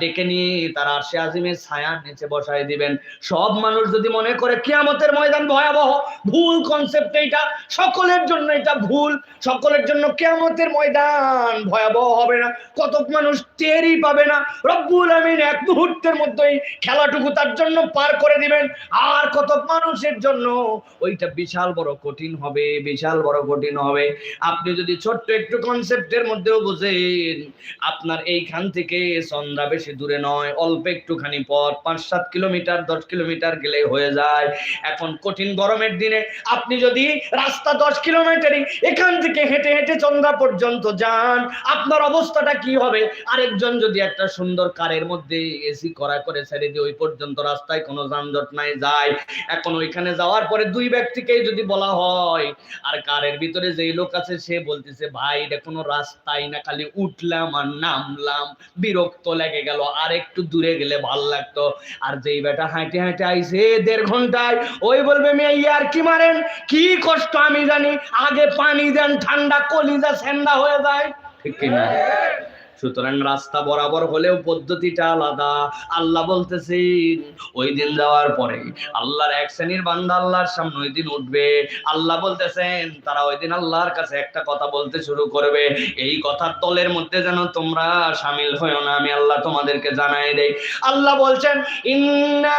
ডেকে নিয়ে তার আরশে আজিমের ছায়ার নিচে বসায় দিবেন। সব মানুষ যদি মনে করে কিয়ামতের ময়দান ভয়াবহ, ভুল কনসেপ্ট এটা সকলের জন্য এটা ভুল, সকলের জন্য কিয়ামতের ময়দান ভয়াবহ হবে না। কত মানুষ টেরই পাবে না। রব্বুল আমিন এক মুহূর্তের মধ্যেই খেলাটুকু তার জন্য পার করে দিবেন। আর কত মানুষের জন্য ওইটা বিশাল বড় কঠিন হবে, বিশাল বড় কঠিন হবে। আপনি যদি ছোট্ট একটু কনসেপ্টের মধ্যেও বুঝেন, আপনার এইখান থেকে সন্ধ্যা বেশি দূরে নয়, অল্প একটুখানি পথ পাঁচ সাত কিলোমিটার, দশ কিলোমিটার গেলে হয়ে যায়। এখন কঠিন গরমের দিনে আপনি যদি রাস্তা দশ কিলোমিটারই এখান থেকে হেঁটে হেঁটে চন্দ্রা পর্যন্ত যান, আপনার অবস্থাটা কি হবে? আরেকজন যদি একটা সুন্দর কারের মধ্যে এসি করা করে ছেড়ে দিয়ে ওই পর্যন্ত রাস্তায় কোনো যানজট নাই, যায়। এখন ওইখানে যাওয়ার পরে দুই ব্যক্তিকেই যদি বলা হয়, আর কারের ভিতরে যেই লোক আছে, সে বলতেছে, ভাই, এটা কোনো রাস্তাই না, খালি উঠলাম আর নামলাম, বিরক্ত লেগে গেল। আর একটু দূরে গেলে ভালো লাগতো। আর যেই বেটা হাঁটে হাঁটে আইসে দেড় ঘন্টায়, ওই বলবে, মেয়ে আর কি মারেন? কি কষ্ট আমি জানি। আগে পানি দেন, ঠান্ডা কলিজা সেন্ডা হয়ে যায়। ঠিক কিনা? সুতরাং রাস্তা বরাবর হলেও পদ্ধতিটা আলাদা। আল্লাহ বলতেছেন, ওই দিন যাওয়ার পরে আল্লাহর এক শ্রেণির বান্দা আল্লাহর সামনে ওই দিন উঠবে। আল্লাহ বলতেছেন, তারা ওই দিন আল্লাহর কাছে একটা কথা বলতে শুরু করবে। এই কথার দলের মধ্যে যেন তোমরা সামিল হয়েও না, আমি আল্লাহ তোমাদেরকে জানাই দেই। আল্লাহ বলছেন, ইন্না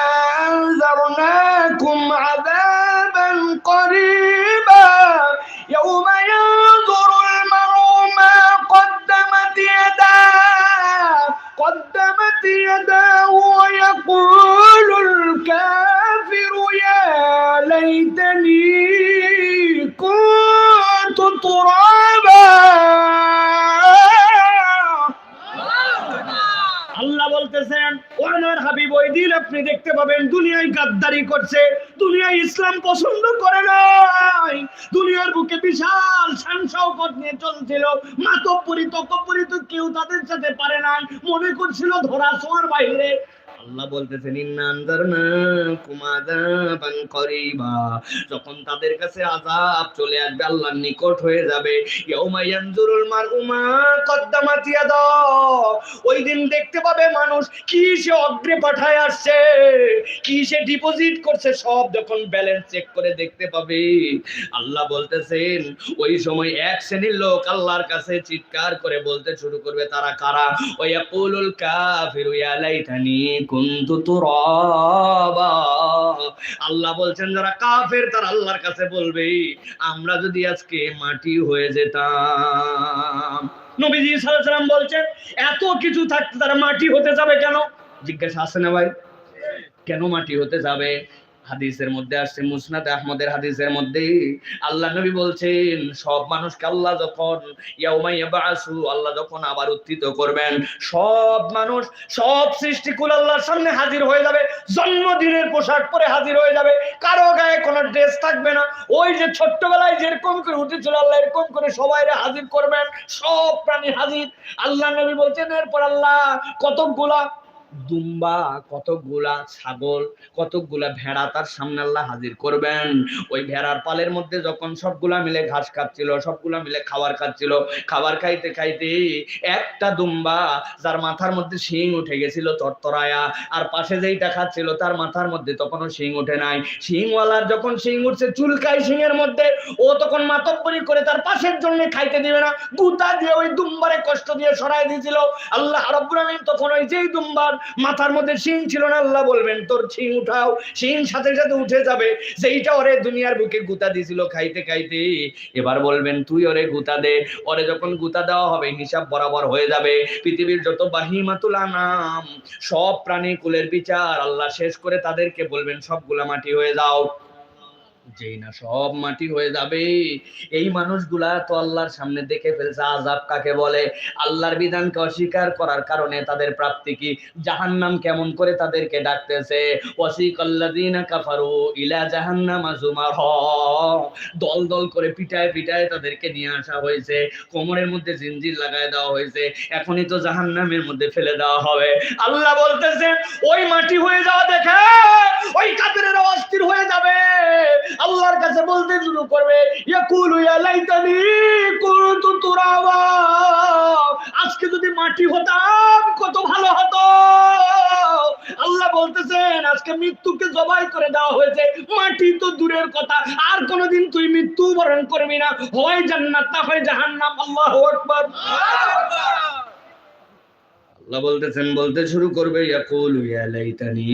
গাদ্দারি করছে। দুনিয়া ইসলাম পছন্দ করে নাই। দুনিয়ার বুকে বিশাল সংসদ নিয়ে চলছিল। মাতব্বরি তকব্বরি তো কেউ তাদের সাথে পারে নাই। মনে করছিল ধরা ছোঁয়ার বাইরে। আল্লাহ করিবা। যখন তাদের কাছে আযাব চলে আসবে, আল্লাহর নিকট হয়ে যাবে। ওই দিন দেখতে পাবে মানুষ কি সে অগ্রে পাঠায় আসছে, কি সে ডিপোজিট করছে, সব যখন ব্যালেন্স চেক করে দেখতে পাবে। আল্লাহ বলতেছেন, ওই সময় এক শ্রেণির লোক আল্লাহর কাছে চিৎকার করে বলতে শুরু করবে, তারা কারা? ওই ইয়াকুলুল কাফিরু, ইয়া লাইতানি কুনতু আল্লাহ বলছেন, যারা কাফের, তারা আল্লাহর কাছে বলবে, আমরা যদি আজকে মাটি হয়ে যেতাম। নবীজি সালাম বলছেন, এত কিছু থাকতে তারা মাটি হতে যাবে কেন? জিজ্ঞাসা আছে না ভাই? কেন মাটি হতে যাবে? হাদিসের মধ্যে আসছে, মুসনাদ আহমদের হাদিসের মধ্যে আল্লাহ নবী বলছেন, সব মানুষকে আল্লাহ যখন ইয়াউমা ইয়াবাসু, আল্লাহ যখন আবার উত্থিত করবেন, সব মানুষ, সব সৃষ্টিকুল আল্লাহর সামনে হাজির হয়ে যাবে, জন্মদিনের পোশাক পরে হাজির হয়ে যাবে, কারও গায়ে কোনো ড্রেস থাকবে না, ওই যে ছোট্টবেলায় যেরকম করে উঠেছিল আল্লাহ, এরকম করে সবাইরে হাজির করবেন, সব প্রাণী হাজির। আল্লাহ নবী বলছেন, এরপর আল্লাহ কতকগুলা দুম্বা, কতকগুলা ছাগল, কতকগুলা ভেড়া তার সামনে আল্লাহ হাজির করবেন। ওই ভেড়ার পালের মধ্যে যখন সবগুলা মিলে ঘাস খাচ্ছিল, সবগুলা মিলে খাবার খাচ্ছিল, খাবার খাইতে খাইতে একটা দুম্বা, যার মাথার মধ্যে শিং উঠে গেছিল তরতরায়া, আর পাশে যেইটা খাচ্ছিল তার মাথার মধ্যে তখনও শিং ওঠে নাই। শিংওয়ালার যখন শিং উঠছে চুলকাই শিংয়ের মধ্যে, ও তখন মাতব্বরি করে তার পাশের জন্য খাইতে দিবে না। গুতা দিয়ে ওই দুম্বারে কষ্ট দিয়ে সরাই দিয়েছিল। আল্লাহ রব্বুল আমিন তখন ওই যেই দুম্বার মাথার মধ্যে শিং ছিল না, আল্লাহ বলবেন, তোর শিং উঠাও, শিং সাথে সাথে উঠে যাবে। সেইটা ওরে দুনিয়ার বুকে গুতা দিছিল খাইতে খাইতে। এবার বলবেন, তুই ওরে গুতা দে। ওরে যখন গুতা দেওয়া হবে, হিসাব বরাবর হয়ে যাবে। পৃথিবীর যত বাহিমাতুল আনাম, সব প্রাণী কুলের বিচার আল্লাহ শেষ করে তাদেরকে বলবেন, সবগুলা মাটি হয়ে যাও। যেই না, সব মাটি হয়ে যাবে। এই মানুষগুলা তো আল্লাহর সামনে দেখে ফেলছে আজাব কাকে বলে? আল্লাহর বিধানকে অস্বীকার করার কারণে তাদের প্রাপ্তি কি? জাহান্নাম কেমন করে তাদেরকে ডাকতেছে? দল দল করে পিটায় পিটায় তাদেরকে নিয়ে আসা হয়েছে। কোমরের মধ্যে জিনজির লাগায় দেওয়া হয়েছে। এখনই তো জাহান্নামের মধ্যে ফেলে দেওয়া হবে। আল্লাহ বলতেছে, ওই মাটি হয়ে যাওয়া দেখে, ওই কাফেরেরা অস্থির হয়ে যাবে। আল্লাহর কাছে বলতে শুরু করবে আজকে যদি মাটি হতাম, কত ভালো হতো। আল্লাহ বলতেছেন, আজকে মৃত্যুকে জবাই করে দেওয়া হয়েছে। মাটি তো দূরের কথা। আর কোনোদিন তুই মৃত্যু বরণ করবি না। হয় জান্নাত, না হয় জাহান্নাম। আল্লাহু আল্লাহ বলতেছেন, বলতে শুরু করবে, ইয়াকুলু ইয়া লাইতানি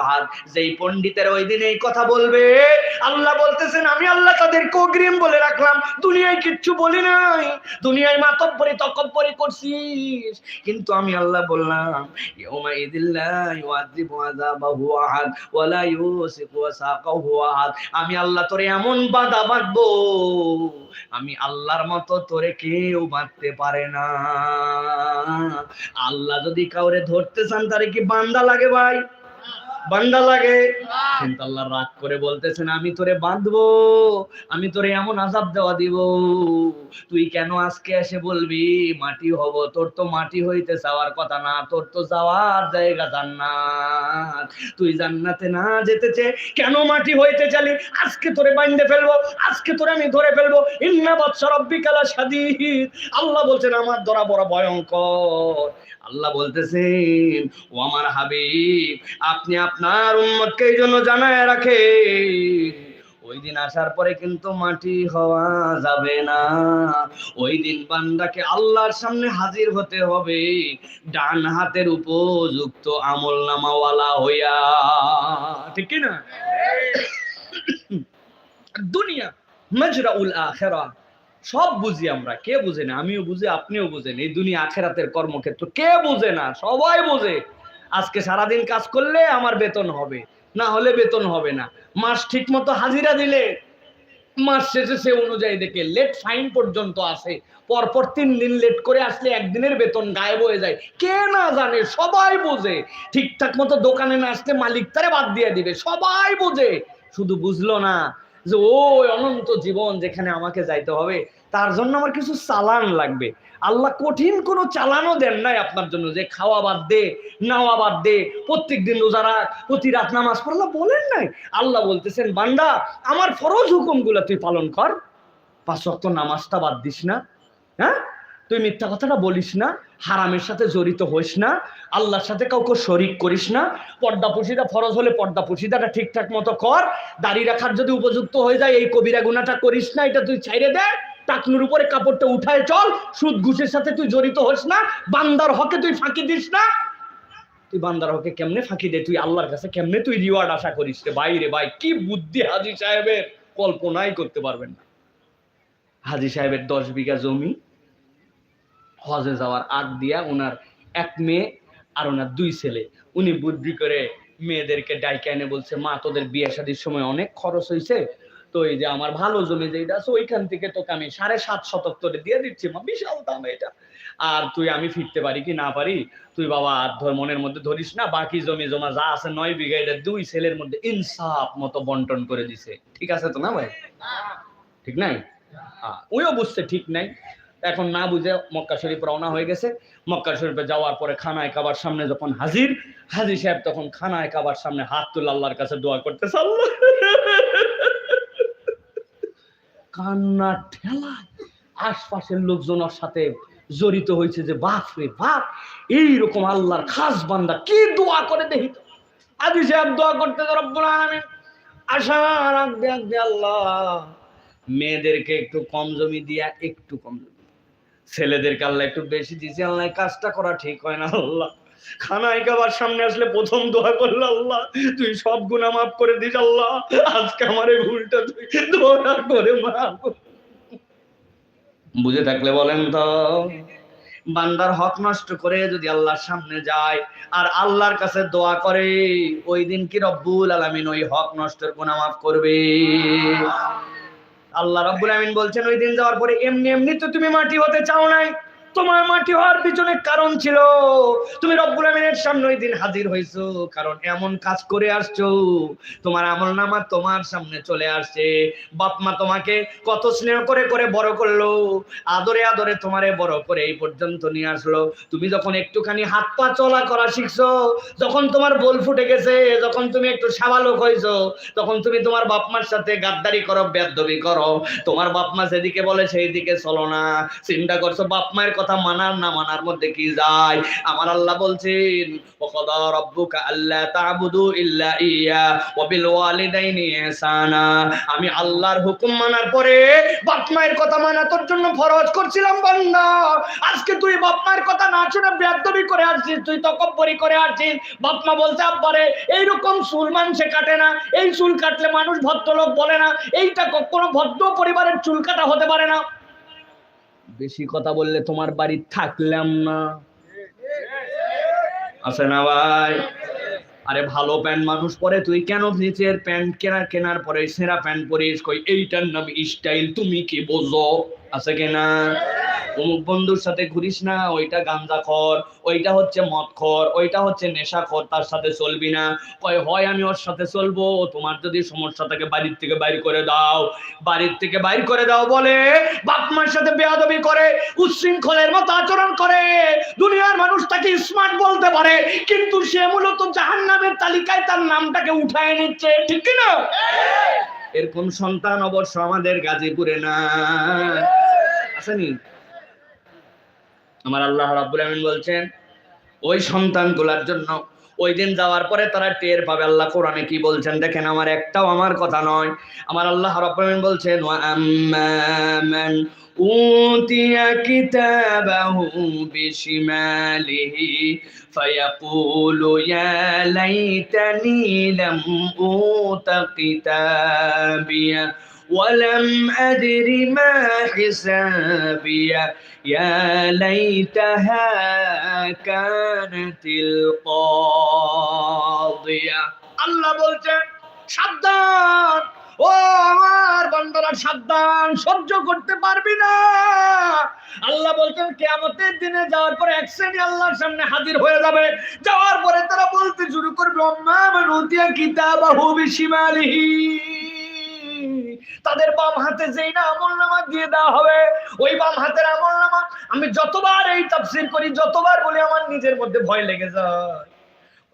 আহাদ যেই পণ্ডিতের ওই দিন এই কথা বলবে, আল্লাহ বলতেছেন, আমি আল্লাহ তাদেরকে অগ্রিম বলে রাখলাম, দুনিয়ায় কিচ্ছু বলি নাই, দুনিয়ায় মাতব্বরি তকব্বরি করছিস। কিন্তু আমি আল্লাহ বললাম আমি আল্লাহ তোরে এমন বাধা বাঁধবো, আমি আল্লাহর মতো তোরে কেউ বাঁধতে পারে না। আল্লাহ যদি কাউরে ধরতে চান, তারে কি বান্দা লাগে ভাই? বান্দা লাগে। কিন্তু আল্লাহ রাগ করে বলতেছেন আমি তোরে বাঁধবো আমি তোরে এমন আজাব দেওয়া দিব। তুই কেন আজকে এসে বলবি মাটি হব তোর তো মাটি হইতে যাওয়ার কথা না তোর তো যাওয়ার জায়গা জান্নাত। তুই জান্নাতে না যেতে চেয়ে কেন মাটি হইতে চালি? আজকে তোরে বাইন্দে ফেলব আজকে তোরে আমি ধরে ফেলব। ইন্না বাদশা রব্বিকালা সাদিদ আল্লাহ বলছেন আমার ধরা বড় ভয়ঙ্কর। আল্লাহ বলতেছেন ও আমার হাবিব আপনি আপনার উম্মতকে এই জন্য জানায় রাখে। ওই দিন আসার পরে কিন্তু মাটি হওয়া যাবে না। ওই দিন বান্দাকে আল্লাহর সামনে হাজির হতে হবে। ডান হাতের উপযুক্ত আমল নামাওয়ালা হইয়া। ঠিক না দুনিয়া, মজরাউল আখেরা, সব বুঝি আমরা। কে বুঝে না? আমিও বুঝি, আপনিও বুঝেন। এই দুনিয়া আখেরাতের কর্মক্ষেত্র কে বুঝে না? সবাই বোঝে। আজকে সারাদিন কাজ করলে আমার বেতন হবে, না হলে বেতন হবে না। মাস ঠিক মতো হাজিরা দিলে, মাস শেষে সে অনুযায়ী দেখে লেট ফাইন পর্যন্ত আসে। পরপর তিন দিন লেট করে আসলে একদিনের বেতন গায়েব হয়ে যায়। কে না জানে, সবাই বোঝে। ঠিকঠাক মতো দোকানে না আসলে মালিক তারে বাদ দিয়ে দিবে। সবাই বোঝে। শুধু বুঝলো না যে, ওই অনন্ত জীবন যেখানে আমাকে যাইতে হবে, তার জন্য আমার কিছু চালান লাগবে। আল্লাহ কঠিন কোনো চালানও দেন নাই আপনার জন্য। যে খাওয়া বাদ দে, নাওয়া বাদ দে প্রত্যেক দিন রোজা রাখ, প্রতি রাত নামাজ পড়লা বলেন নাই। আল্লাহ বলতেছেন, বান্দা, আমার ফরজ হুকুমগুলো তুই পালন কর। পাঁচ ওয়াক্ত নামাজটা বাদ দিস না। হ্যাঁ? তুই মিথ্যা কথাটা বলিস না। হারামের সাথে জড়িত হইস না। আল্লাহর সাথে কাউকে শরিক করিস না। পর্দা পুশিদা ফরজ হলে পর্দা পুশিদাটা ঠিকঠাক মতো কর। দাড়ি রাখার যদি উপযুক্ত হয়ে যায়, এই কবিরা গুনাটা করিস না। এটা তুই ছাইড়ে দে। টাকনুর উপরে কাপড়টা উঠায় চল, সুদ ঘুষের সাথে তুই জড়িত হোস না, বান্দার হকে তুই ফাঁকি দিস না। তুই বান্দার হকে কেমনে ফাঁকি দে? তুই আল্লাহর কাছে কেমনে তুই রিওয়ার্ড আশা করিস রে? বাইরে ভাই, কি বুদ্ধি হাজি সাহেবের? কল্পনাই করতে পারবেন না। হাজি সাহেবের দশ বিঘা জমি, হজে যাওয়ার আগ দিয়া ওনার এক মেয়ে আর ওনার দুই ছেলে। উনি বুদ্ধি করে মেয়েদেরকে ডাইকে এনে বলছে, মা, তোদের বিয়ে শাদির সময় অনেক খরচ হয়েছে তো এই যে আমার ভালো জমি যেটা আছে ওইখান থেকে তোকে আমি সাড়ে সাত শতক তোরে দিয়ে দিচ্ছি, মা, বিশাল দাম এটা। আর তুই আমি ফিরতে পারি কি না পারি? তুই বাবা, আর ধর মনের মধ্যে ধরিস না, বাকি জমি জমা যা আছে নয় বিঘা, এটা দুই ছেলের মধ্যে ইনসাফ মতো বন্টন করে দিছে। ঠিক আছে তো না ভাই? ঠিক নাই? হ্যাঁ ওইও বুঝছে ঠিক নাই। এখন না বুঝে মক্কা শরীফ রওনা হয়ে গেছে। মক্কা শরীফে যাওয়ার পরে খানায় কাবার সামনে যখন হাজির হাজির সাহেব তখন খানায় কাবার সামনে হাত তুলে আল্লাহর কাছে দোয়া করতে আল্লাহ। কান্না ঠেলায় আশপাশের লোকজন ওর সাথে জড়িত হয়েছে যে, বাপ রে বাপ, এইরকম আল্লাহর খাস বান্দা কি দোয়া করে দেখি আদি সাহেব দোয়া করতে আলামিন, আশা রাখবে রাখবে আল্লাহ। মেয়েদেরকে একটু কম জমি দিয়া, একটু কম জমি। ছেলেদেরকে আল্লাহ একটু বেশি দিয়েছে আল্লাহ কাজটা করা ঠিক হয় না, আল্লাহ। খানায় খাবার সামনে আসলে প্রথম দোয়া করল, আল্লাহ, তুই সব গুণা মাফ করে দিস, আল্লাহ। আজকে আমার এই ভুলটা তুই দোয়া করে মাফ বুঝে থাকলে বলেন তো, বান্দার হক নষ্ট করে যদি আল্লাহর সামনে যায় আর আল্লাহর কাছে দোয়া করে, ওই দিন কি রব্বুল আলামিন ওই হক নষ্টের গুনাহ মাফ করবে? আল্লাহ রব্বুল আমিন বলছেন, ওই দিন যাওয়ার পরে এমনি এমনি তো তুমি মাটি হতে চাও নাই। তোমার মাটি হওয়ার পিছনে কারণ ছিল। তুমি রব্বুল আমিনের সামনে ওই দিন হাজির হয়েছো কারণ এমন কাজ করে আসছো, তোমার আমল নামা তোমার সামনে চলে আসছে। বাপ মা তোমাকে কত স্নেহ করে করে বড় করল, আদরে আদরে তোমারে বড় করে এই পর্যন্ত নিয়ে আসলো। তুমি যখন একটুখানি হাত পা চলা করা শিখছো, যখন তোমার বল ফুটে গেছে, যখন তুমি একটু সাবালক হয়েছো তখন তুমি তোমার বাপ মার সাথে গাদ্দারি করো বেদবি করো। তোমার বাপ মা যেদিকে বলে সেই দিকে চলো না। চিন্তা করছ বাপ মায়ের কথা মানার না মানার মধ্যে কি যায়? আমার আল্লাহ বলছেন, ওয়াকাদা রাব্বুকা আল্লা তা'বুদু ইল্লা ইয়া বিল ওয়ালিদাইনি ইহসানা। আমি আল্লাহর হুকুম মানার পরে বাপ মায়ের কথা মানা তোর জন্য ফরজ করছিলাম, বান্দা। আজকে তুই বাপ মায়ের কথা না শুনে বেয়াদবি করে আসছিস, তুই তকব্বরি করে আসছিস। বাপ মা বলতে আব্বারে, এইরকম চুল মানুষে কাটে না, এই চুল কাটলে মানুষ ভদ্রলোক বলে না, এইটা কখনো ভদ্র পরিবারের চুল কাটা হতে পারে না। বেশি কথা বললে তোমার বাড়ি থাকলাম না। আছে না ভাই? আরে ভালো প্যান্ট মানুষ পরে, তুই কেন নিচের প্যান্ট কেনার কেনার পরে সেরা প্যান্ট পরিস? কই, এইটার নাম স্টাইল তুমি কি বোঝো? আছে কিনা অমুক বন্ধুর সাথে ঘুরিস না, ওইটা গাঞ্জা খর ওইটা হচ্ছে মদ খর ওইটা হচ্ছে নেশা খর তার সাথে চলবি না। কয়, হয়, আমি ওর সাথে চলবো তোমার যদি সমস্যা থাকে বাড়ির থেকে বাইর করে দাও। বাড়ির থেকে বাইর করে দাও বলে বাপ মার সাথে বেয়াদবি করে, উচ্ছৃঙ্খলের মতো আচরণ করে। দুনিয়ার মানুষ তাকে স্মার্ট বলতে পারে, কিন্তু সে মূলত জাহান্নামের তালিকায় তার নামটাকে উঠায় নিচ্ছে, ঠিক কি না এরকম সন্তান অবশ্য আমাদের গাজীপুরে না। আসেনি? আমার আল্লাহ রাব্বুল আমিন বলছেন, ওই সন্তানগুলার জন্য ওই দিন যাওয়ার পরে তারা টের পাবে আল্লাহ কোরআনে কি বলছেন। দেখেন, আমার একটাও আমার কথা নয়। আমার আল্লাহ রাব্বুল আমিন বলছেন, ওয়া আম্মা মান উতিয়া কিতাবাহু কিতাবিয়া ولم أدر ما حسابيه يا ليتها كانت القاضية আল্লাহ বলছেন সাবধান ও আমার বান্দারা সাবধান সহ্য করতে পারবি না আল্লাহ বলছেন কেয়ামতের দিনে যাওয়ার পরে এক শ্রেণী আল্লাহর সামনে হাজির হয়ে যাবে যাওয়ার পরে তারা বলতে শুরু করবে অম্মা মানুতিয়া কিতাবাহু বিশিমালিহি তাদের বাম হাতে যেই না আমল নামা দিয়ে দেওয়া হবে, ওই বাম হাতের আমল নামা আমি যতবার এই তাফসির করি, যতবার বলি আমার নিজের মধ্যে ভয় লেগে যায়।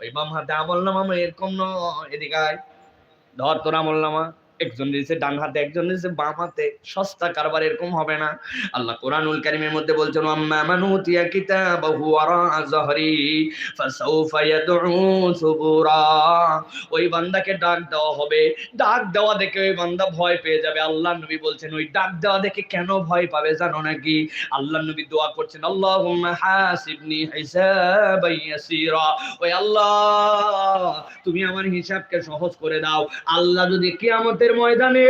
ওই বাম হাতে আমল নামা এরকম নয়। এদিকে। ধর তোর আমল নামা। একজন দিয়েছে, ডান হাতে একজন দিয়েছে, বাম হাতে। সস্তা কারবার এরকম হবে না। আল্লাহ কোরআনুল কারিমের মধ্যে বলছেন আম্মা মানুতিয়া কিতাবাহু ওয়ারা যহরি, ফাসাউফা ইয়াদউ সুবুরা। ওই বান্দাকে ডাক দেওয়া হবে। ডাক দেওয়া দেখে ওই বান্দা ভয় পেয়ে যাবে। আল্লাহ নবী বলছেন, ওই ডাক দেওয়া দেখে কেন ভয় পাবে জানো নাকি? আল্লাহ নবী দোয়া করছেন, আল্লাহুম্মা হাসিবনি হিসাবান ইয়াসীরা। ওই আল্লাহ, তুমি আমার হিসাবকে সহজ করে দাও। আল্লাহ যদি কিয়ামতের ময়দানে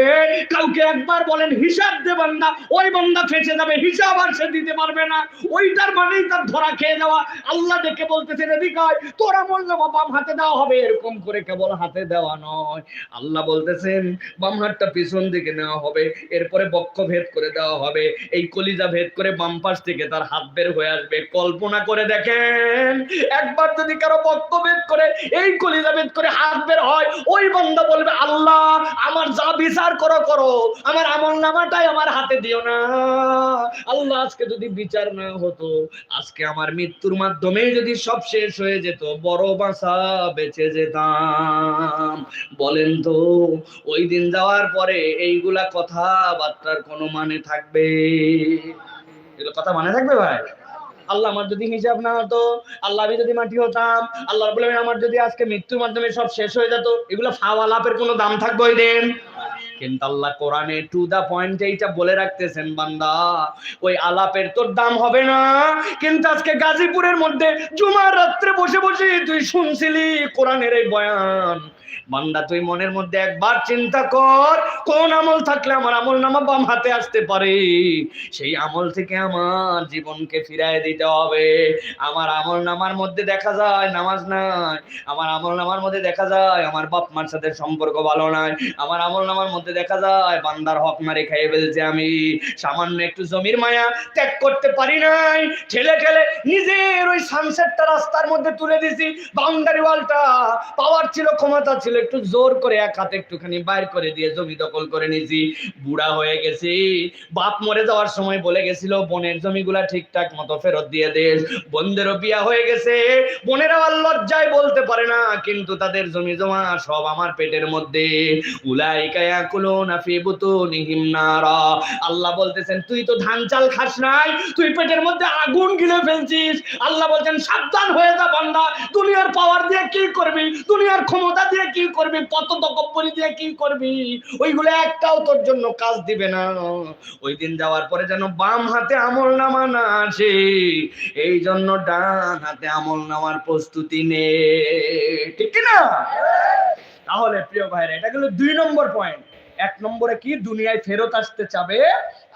কাউকে একবার বলেন হিসাব দে বান্দা। ওই বান্দা ফেসে যাবে হিসাব আর সে দিতে পারবে না। ওইটার মানেই তার ধরা খেয়ে যাওয়া। আল্লাহ দেখে বলতেছেন এদিকে আয়, তোরা মরলে বাম হাতে দেওয়া হবে। এরকম করে কেবল হাতে দেওয়া নয়। আল্লাহ বলতেছেন বাম হাতটা পিছন দিকে নেওয়া হবে এরপরে বক্ষ ভেদ করে দেওয়া হবে। এই কলিজা ভেদ করে বাম পাশ থেকে তার হাত বের হয়ে আসবে। কল্পনা করে দেখেন একবার যদি কারও বক্ষ ভেদ করে এই কলিজা ভেদ করে হাত বের হয় ওই বান্দা বলবে আল্লাহ আমার যা বিচার করো করো। আমার আমল নামাটাই আমার হাতে দিও না। আল্লাহ আজকে যদি বিচার না হতো, আজকে আমার মৃত্যুর মাধ্যমে যদি সব শেষ হয়ে যেত, বড় বাসা বেঁচে যেতাম। বলেন তো, ওই দিন যাওয়ার পরে এইগুলা কথাবার্তার কোনো মানে থাকবে? এগুলো কথা মানে থাকবে ভাই? আল্লাহ আমার যদি হিসাব না হতো, আল্লাহ আমি যদি মাটি হতাম, আল্লাহ বলে আমার যদি আজকে মৃত্যুর মাধ্যমে সব শেষ হয়ে যেত, এগুলো ফাওয়া লাভের কোনো দাম থাকবে ওই দিন। কিন্তু আল্লাহ কোরআনে টু দা পয়েন্ট এইটা বলে রাখতেছেন, বান্দা, ওই আলাপের তোর দাম হবে না। কিন্তু আজকে গাজীপুরের মধ্যে জুমার রাত্রে বসে বসে তুই শুনছিলি কোরআনের এই বয়ান। বান্দা, তুই মনের মধ্যে একবার চিন্তা কর, কোন আমল থাকলে আমার আমল নামা বাম হাতে আসতে পারে। সেই আমল থেকে আমার জীবনকে ফিরায় দিতে হবে। আমার আমল নামার মধ্যে দেখা যায় নামাজ নাই, আমার আমল নামার মধ্যে দেখা যায় আমার বাপ মার সাথে সম্পর্ক ভালো নাই, আমার আমল নামার মধ্যে দেখা যায় বান্দার হক মারে খাইয়ে ফেলছে আমি। সামান্য একটু জমির মায়া ত্যাগ করতে পারি নাই, ঠেলে ঠেলে নিজের ওই সানসেটটা রাস্তার মধ্যে তুলে দিছি। বাউন্ডারি ওয়ালটা পাওয়ার ছিল, ক্ষমতা ছিল। একটু জোর করে এক হাতে একটুখানি বাইর করে দিয়ে জমি দখল করে নিয়েছি। বুড়া হয়ে গেছি। বাপ মরে যাওয়ার সময় বলে গেছিল, বোনের জমিগুলা ঠিকঠাক মতো ফেরত দিয়ে দে। বোনদেরও বিয়া হয়ে গেছে। বোনেরা আর লজ্জায় বলতে পারে না, কিন্তু তাদের জমি জমা সব আমার পেটের মধ্যে। উলাইকা ইয়াকুলুনা ফি বুতুনিহিম নারা। আল্লাহ বলতেছেন, তুই তো ধান চাল খাস নাই, তুই পেটের মধ্যে আগুন গিলে ফেলছিস। আল্লাহ বলছেন, সাবধান হয়ে যা বান্দা, দুনিয়ার পাওয়ার দিয়ে কি করবি? দুনিয়ার ক্ষমতা দিয়ে কি করবি? কত তকব্বরি দিয়ে কি করবি? ওইগুলো একটাও তোর জন্য কাজ দিবে না। ওই দিন যাওয়ার পরে যেন বাম হাতে আমল নামা না আসে, এই জন্য ডান হাতে আমল নামার প্রস্তুতি নে। ঠিক কি না তাহলে প্রিয় ভাইরা, এটা গেল দুই নম্বর পয়েন্ট এক নম্বরে কি? দুনিয়ায় ফেরত আসতে চাবে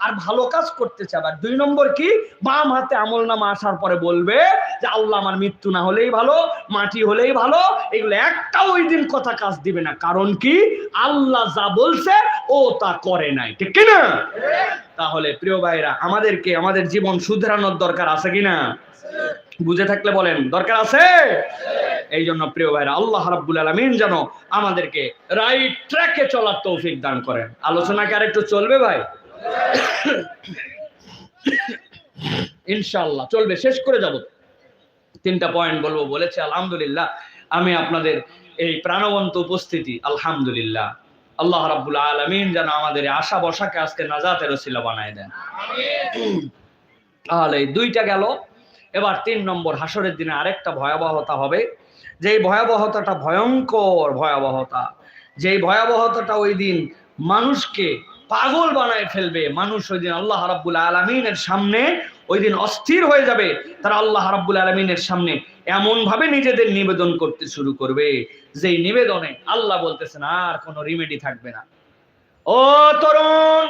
আর ভালো কাজ করতে চাবে। আর দুই নম্বর কি? বাম হাতে আমল নামা আসার পরে বলবে যে আল্লাহ আমার মৃত্যু না হলেই ভালো মাটি হলেই ভালো এগুলো একটাও ওই দিন কথা কাজ দিবে না। কারণ কি? আল্লাহ যা বলছে ও তা করে নাই। ঠিক কি না তাহলে প্রিয় ভাইরা আমাদেরকে আমাদের জীবন শুধরানোর দরকার আছে কিনা? বুঝে থাকলে বলেন, দরকার আছে? এই জন্য প্রিয় ভাইরা, আল্লাহ রাব্বুল আলামিন যেন আমাদেরকে রাইট ট্র্যাকে চলার তৌফিক দান করেন। আলোচনা কি আর একটু চলবে ভাই? ইনশাআল্লাহ, চলবে, শেষ করে যাব। তিনটা পয়েন্ট বলব, বলেছে আলহামদুলিল্লাহ, আমি আপনাদের এই প্রাণবন্ত উপস্থিতি, আলহামদুলিল্লাহ। আল্লাহ রাব্বুল আলামিন যেন আমাদের আশা বসাকে আজকে নাজাতের ওসিলা বানায় দেন। তাহলে দুইটা গেল এবার তিন নম্বর হাসরের দিনে আরেকটা ভয়াবহতা হবে। যেই ভয়াবহতাটা ভয়ঙ্কর ভয়াবহতা, যেই ভয়াবহতাটা ওই দিন মানুষকে পাগল বানায় ফেলবে। মানুষ ওই দিন আল্লাহ রাব্বুল আলমিনের সামনে ওই দিন অস্থির হয়ে যাবে। তারা আল্লাহ রাব্বুল আলমিনের সামনে এমন ভাবে নিজেদের নিবেদন করতে শুরু করবে, যেই নিবেদনে আল্লাহ বলতেছেন, আর কোনো রিমেডি থাকবে না। ও তরুণ